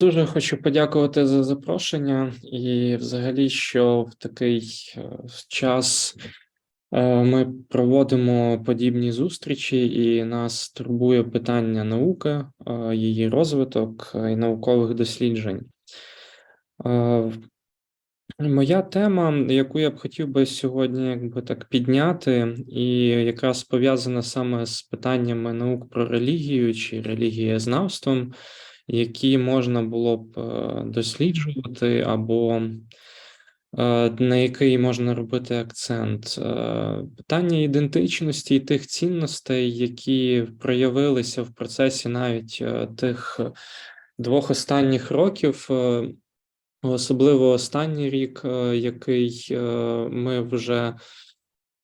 Дуже хочу подякувати за запрошення і взагалі, що в такий е, час е, ми проводимо подібні зустрічі, і нас турбує питання науки, е, її розвиток і наукових досліджень. Моя тема, яку я б хотів би сьогодні якби так підняти, і якраз пов'язана саме з питаннями наук про релігію чи релігієзнавством, які можна було б е, досліджувати, або е, на який можна робити акцент. Е, Питання ідентичності і тих цінностей, які проявилися в процесі навіть тих двох останніх років. Особливо останній рік, який ми вже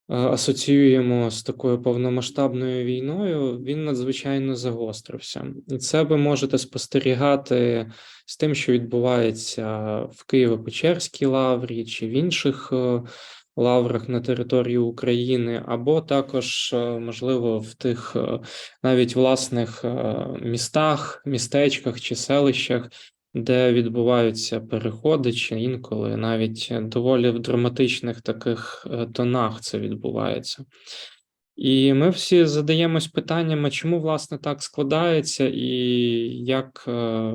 асоціюємо з такою повномасштабною війною, він надзвичайно загострився. І це ви можете спостерігати з тим, що відбувається в Києво-Печерській лаврі чи в інших е, лаврах на території України, або також, е, можливо, в тих е, навіть власних е, містах, містечках чи селищах де відбуваються переходи, чи інколи навіть доволі в драматичних таких е, тонах це відбувається. І ми всі задаємось питаннями, чому власне так складається, і як е,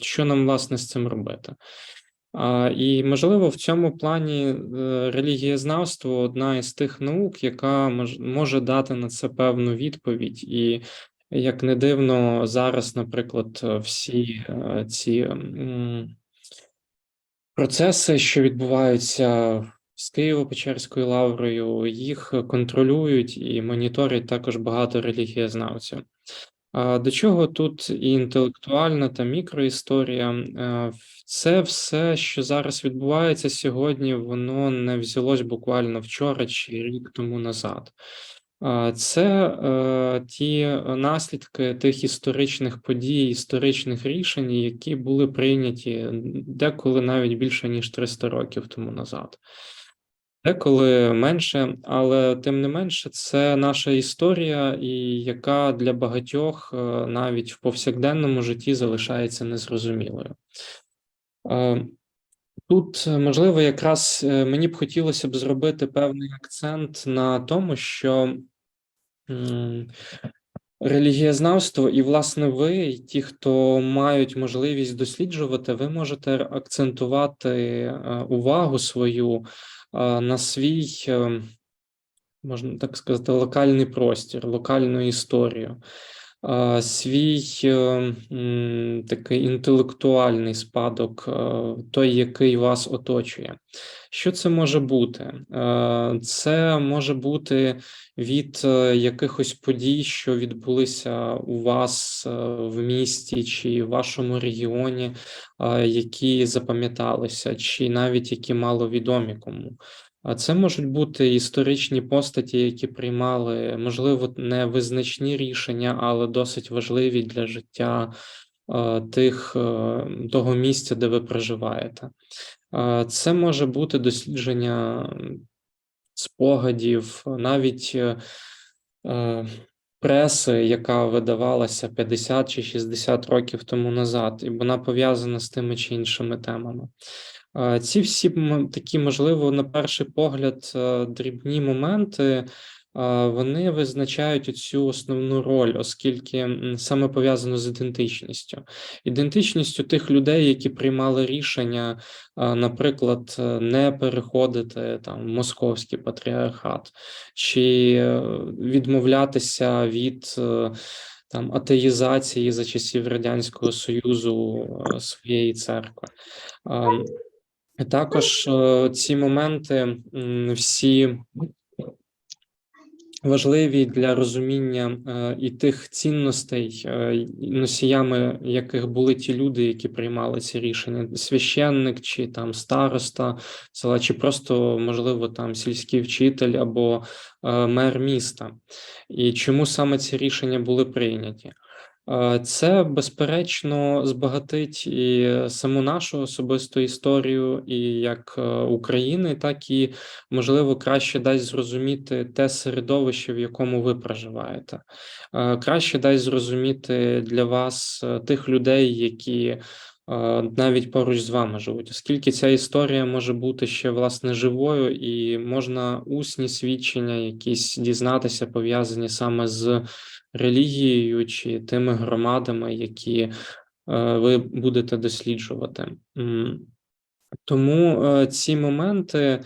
що нам власне з цим робити. І, можливо, в цьому плані е, релігієзнавство одна із тих наук, яка може дати на це певну відповідь, і як не дивно, зараз, наприклад, всі е, ці процеси, що відбуваються з Києво-Печерською лаврою, їх контролюють і моніторять також багато релігієзнавців. До чого тут і інтелектуальна та мікроісторія? Е, це все, що зараз відбувається сьогодні, воно не взялось буквально вчора чи рік тому назад. Це е, ті наслідки тих історичних подій, історичних рішень, які були прийняті деколи навіть більше ніж 300 років тому назад. Деколи менше, але тим не менше, це наша історія, і яка для багатьох е, навіть в повсякденному житті залишається незрозумілою. Е, тут, можливо, якраз мені б хотілося б зробити певний акцент на тому, що Релігієзнавство, і, власне, ви, ті, хто мають можливість досліджувати, ви можете акцентувати е, увагу свою е, на свій, е, можна так сказати, локальний простір, локальну історію свій е, такий інтелектуальний спадок, е, той, який вас оточує. Що це може бути? Е, це може бути від якихось подій, що відбулися у вас в місті чи в вашому регіоні, які запам'яталися, чи навіть які мало відомі кому. А це можуть бути історичні постаті, які приймали, можливо, не визначні рішення, але досить важливі для життя е, тих е, того місця, де ви проживаєте. Е, це може бути дослідження спогадів, навіть преси, яка видавалася 50 чи 60 років тому назад, і вона пов'язана з тими чи іншими темами. Ці всі такі, можливо, на перший погляд, е, дрібні моменти. Вони визначають цю основну роль, оскільки саме пов'язано з ідентичністю, ідентичністю тих людей, які приймали рішення, наприклад, не переходити там в московський патріархат, чи е, відмовлятися від е, там атеїзації за часів радянського союзу своєї церкви. Також е, ці моменти всі важливі для розуміння е, і тих цінностей, е, носіями яких були ті люди, які приймали ці рішення: священник чи там староста села, чи просто можливо там сільський вчитель або мер міста, і чому саме ці рішення були прийняті. Е, це, безперечно, збагатить і саму нашу особисту історію, і як, е, України, так і, можливо, краще дасть зрозуміти те середовище, в якому ви проживаєте. Е, краще дасть зрозуміти для вас, тих людей, які, навіть поруч з вами живуть, оскільки ця історія може бути ще, власне, живою, і можна усні свідчення якісь дізнатися, пов'язані саме з релігією чи тими громадами, які, е, ви будете досліджувати. Тому, е, ці моменти,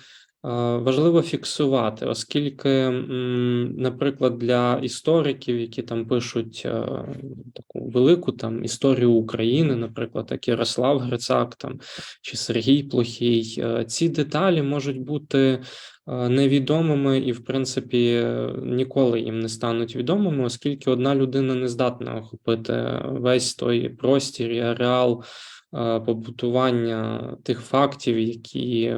важливо фіксувати, оскільки, наприклад, для істориків, які там пишуть, е, таку велику там історію України, наприклад, як Ярослав Грицак там чи Сергій Плохій, е, ці деталі можуть бути, е, невідомими і, в принципі, е, ніколи їм не стануть відомими, оскільки одна людина не здатна охопити весь той простір і ареал, е, побутування тих фактів, які,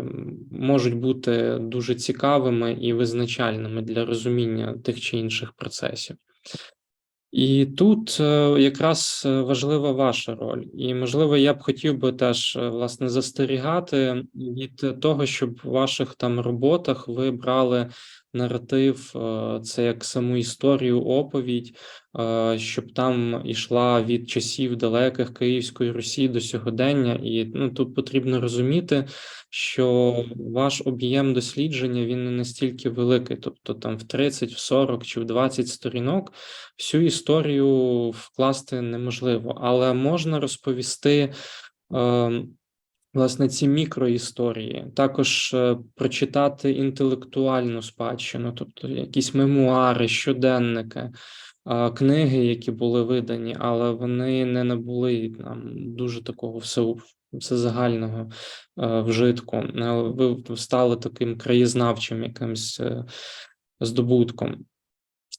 можуть бути дуже цікавими і визначальними для розуміння тих чи інших процесів. І тут, е, якраз, е, важлива ваша роль, і, можливо, я б хотів би теж, е, власне, застерігати від того, щоб в ваших там роботах ви брали наратив, е, це як саму історію, оповідь, е, щоб там ішла від часів далеких Київської Русі до сьогодення. І, ну, тут потрібно розуміти, що ваш об'єм дослідження, він не настільки великий, тобто там в 30, в 40 чи в 20 сторінок всю історію вкласти неможливо, але можна розповісти, е, власне, ці мікроісторії, також, е, прочитати інтелектуальну спадщину, тобто якісь мемуари, щоденники, книги, які були видані, але вони не набули там дуже такого всеу всезагального, е, вжитку. Ви стали таким краєзнавчим якимсь, е, здобутком.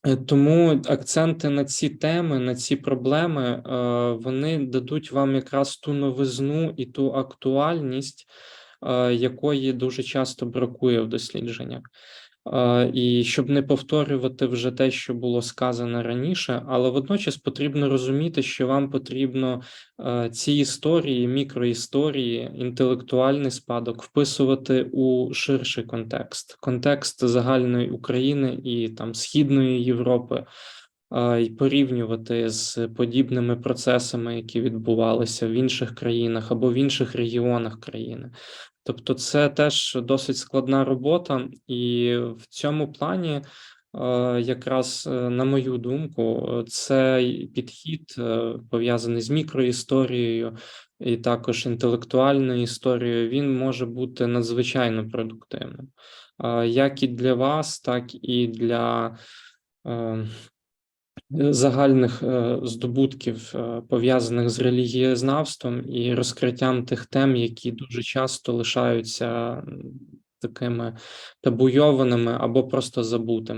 Е, тому акценти на ці теми, на ці проблеми, е, вони дадуть вам якраз ту новизну і ту актуальність, е, якої дуже часто бракує в дослідженнях. І щоб не повторювати вже те, що було сказано раніше, але водночас потрібно розуміти, що вам потрібно, е, ці історії, мікроісторії, інтелектуальний спадок вписувати у ширший контекст, контекст загальної України і там Східної Європи, і порівнювати з подібними процесами, які відбувалися в інших країнах або в інших регіонах країни. Тобто це теж досить складна робота, і в цьому плані, е, якраз, е, на мою думку, е, цей підхід, пов'язаний з мікроісторією і також інтелектуальною історією, він може бути надзвичайно продуктивним, як і для вас, так і для, загальних, е, здобутків, е, пов'язаних з релігієзнавством і розкриттям тих тем, які дуже часто лишаються, такими табуйованими або просто забутими.